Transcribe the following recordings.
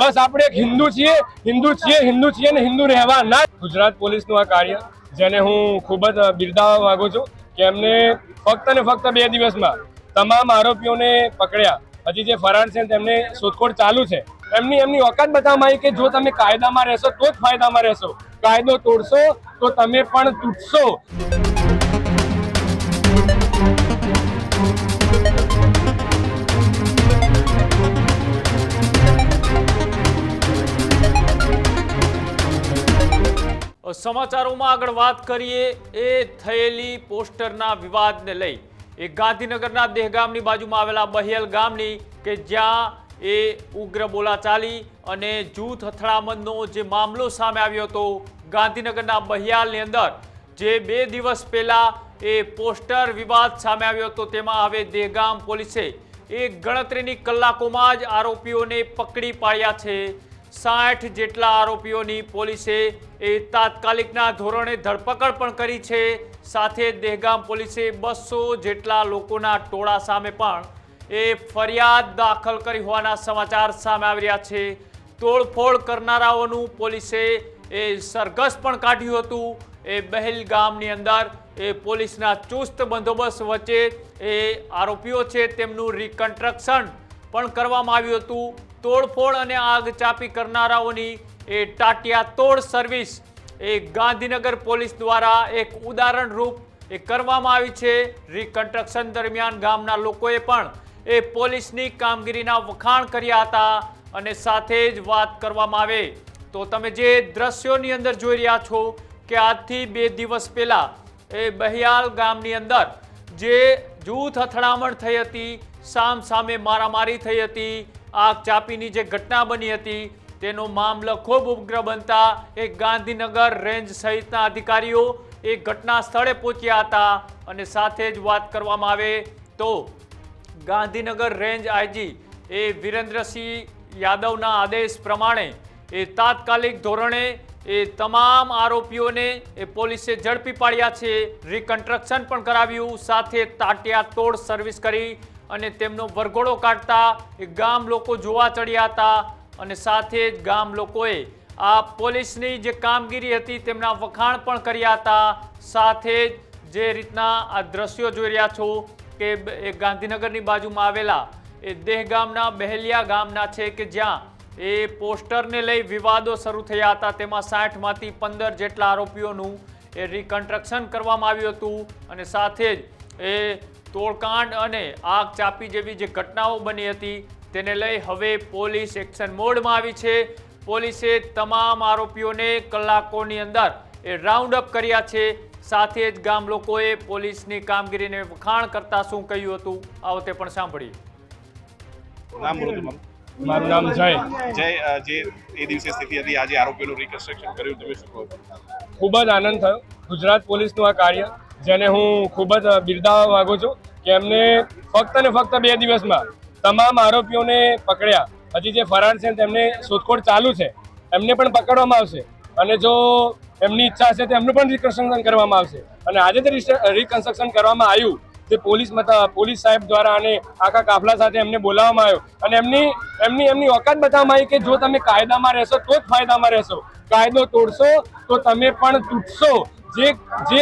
બસ આપણે એક હિન્દુ છીએ હિન્દુ છીએ હિન્દુ છીએ ને હિન્દુ રહેવાના ગુજરાત પોલીસનું આ કાર્ય, જેને હું ખૂબ જ બિરદાવવા માંગુ છું કે એમને ફક્ત ને ફક્ત બે દિવસમાં તમામ આરોપીઓને પકડ્યા. હજી જે ફરાર છે તેમને શોધખોળ ચાલુ છે. એમની એમની ઓકાત બતાવવામાં આવી કે જો તમે કાયદામાં રહેશો તો જ ફાયદામાં રહેશો. કાયદો તોડશો તો તમે પણ તૂટશો. સમાચારોમાં આગળ વાત કરીએ, એ થયેલી પોસ્ટરના વિવાદને લઈ. એ ગાંધીનગરના દેહગામની બાજુમાં આવેલા બહેલ ગામની કે જ્યાં એ ઉગ્ર બોલાચાલી અને જૂથ અથડામણનો જે મામલો સામે આવ્યો હતો, ગાંધીનગરના બહિયાલની અંદર, જે બે દિવસ પહેલાં એ પોસ્ટર વિવાદ સામે આવ્યો હતો, તેમાં હવે દેહગામ પોલીસે એ ગણતરીની કલાકોમાં જ આરોપીઓને પકડી પાડ્યા છે. સાઠ જેટલા આરોપીઓની પોલીસે એ તાત્કાલિકના ધોરણે ધરપકડ પણ કરી છે. સાથે દહેગામ પોલીસે બસો જેટલા લોકોના ટોળા સામે પણ એ ફરિયાદ દાખલ કરી હોવાના સમાચાર સામે આવી રહ્યા છે. તોડફોડ કરનારાઓનું પોલીસે એ સરઘસ પણ કાઢ્યું હતું. એ બહેલ ગામની અંદર એ પોલીસના ચુસ્ત બંદોબસ્ત વચ્ચે એ આરોપીઓ છે તેમનું રિકન્સ્ટ્રક્શન પણ કરવામાં આવ્યું હતું. તોડફોડ અને આગ ચાપી કરનારાઓની એ ટાટિયા તોડ સર્વિસ એ ગાંધીનગર પોલીસ દ્વારા એક ઉદાહરણ રૂપ એ કરવામાં આવી છે. રિકન્સ્ટ્રક્શન દરમિયાન ગામના લોકોએ પણ એ પોલીસની કામગીરીના વખાણ કર્યા હતા અને સાથે જ વાત કરવામાં આવે. તો તમે જે દ્રશ્યોની અંદર જોઈ રહ્યા છો કે આજથી બે દિવસ પહેલાં એ બહિયાલ ગામની અંદર જે જૂથ અથડામણ થઈ હતી સામ સામે મારામારી થઈ હતી. આગ ચાપીની જે ઘટના બની હતી, તેનો મામલો ખૂબ ઉગ્ર બનતા એ ગાંધીનગર રેન્જ સહિતના અધિકારીઓ એ ઘટના સ્થળે પહોંચ્યા હતા અને સાથે જ વાત કરવામાં આવે તો ગાંધીનગર રેન્જ આઈજી એ વિરેન્દ્રસિંહ યાદવના આદેશ પ્રમાણે એ તાત્કાલિક ધોરણે એ તમામ આરોપીઓને એ પોલીસે ઝડપી પાડ્યા છે. રિકન્સ્ટ્રક્શન પણ કરાવ્યું, સાથે તાટિયા તોડ સર્વિસ કરી અને તેમનો વરઘોડો કાઢતા ગામ લોકો જોવા ચડ્યા હતા અને સાથે જ ગામ લોકોએ આ પોલીસની જે કામગીરી હતી તેમના વખાણ પણ કર્યા હતા. સાથે જ જે રીતના આ દ્રશ્યો જોઈ રહ્યા છો કે એ ગાંધીનગરની બાજુમાં આવેલા એ દેહગામના બહેલિયા ગામના છે કે જ્યાં એ પોસ્ટરને લઈ વિવાદો શરૂ થયા હતા. તેમાં સાઠમાંથી પંદર જેટલા આરોપીઓનું એ રિકન્સ્ટ્રક્શન કરવામાં આવ્યું હતું અને સાથે જ એ તોડકાંડ અને આગ ચાપી જેવી જે ઘટનાઓ બની હતી તેને લઈ હવે પોલીસ એક્શન મોડમાં આવી છે. પોલીસે તમામ આરોપીઓને કલાકોની અંદર એ રાઉન્ડ અપ કર્યા છે. સાથે જ ગામ લોકોએ પોલીસની કામગીરીને વખાણ કરતા શું કહ્યું હતું આવતે પણ સાંભળ્યું મારું. નામ જય. જય જે એ દિવસે સ્થિતિ હતી આજે આરોપીનું રિકન્સ્ટ્રક્શન કર્યું તમે શું ખૂબ જ આનંદ થયો. ગુજરાત પોલીસનું આ કાર્ય જેને હું ખૂબ જ બિરદાવવા માંગુ છું કે એમને ફક્ત ને ફક્ત બે દિવસમાં તમામ આરોપીઓને પકડ્યા. હજી જે ફરાર છે તેમને શોધખોળ ચાલુ છે. એમને પણ પકડવામાં આવશે. અને જો એમની ઈચ્છા હશે તો એમનું પણ રિકન્સ્ટ્રક્શન કરવામાં આવશે. અને આજે જે રિકન્સ્ટ્રક્શન કરવામાં આવ્યું, તે પોલીસ પોલીસ સાહેબ દ્વારા અને આખા કાફલા સાથે એમને બોલાવવામાં આવ્યો. અને એમની એમની એમની ઓકાત બતાવવામાં આવી કે જો તમે કાયદામાં રહેશો તો જ ફાયદામાં રહેશો. કાયદો તોડશો તો તમે પણ તૂટશો. જે જે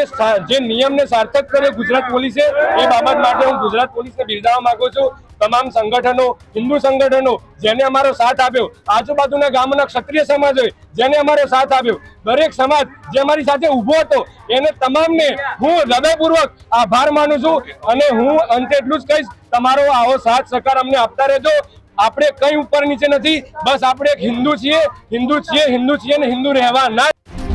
જે નિયમને સાર્થક કરે ગુજરાત પોલીસે, એ બાબત માટે હું ગુજરાત પોલીસને બિરદાવવા માંગુ છું તમામ સંગઠનો, હિન્દુ સંગઠનો, જેને અમારો સાથ આપ્યો, આજુબાજુના ગામના ક્ષત્રિય સમાજ હોય જેને અમારો સાથ આપ્યો, દરેક સમાજ જે અમારી સાથે ઊભો હતો, એને તમામને હું હૃદયપૂર્વક આભાર માનું છું અને હું અંતે એટલું જ કહીશ, તમારો આવો સાથ સહકાર અમને આપતા રહેજો આપણે કઈ ઉપર નીચે નથી, બસ આપણે એક હિન્દુ છીએ હિન્દુ છીએ હિન્દુ છીએ ને હિન્દુ રહેવાના જ.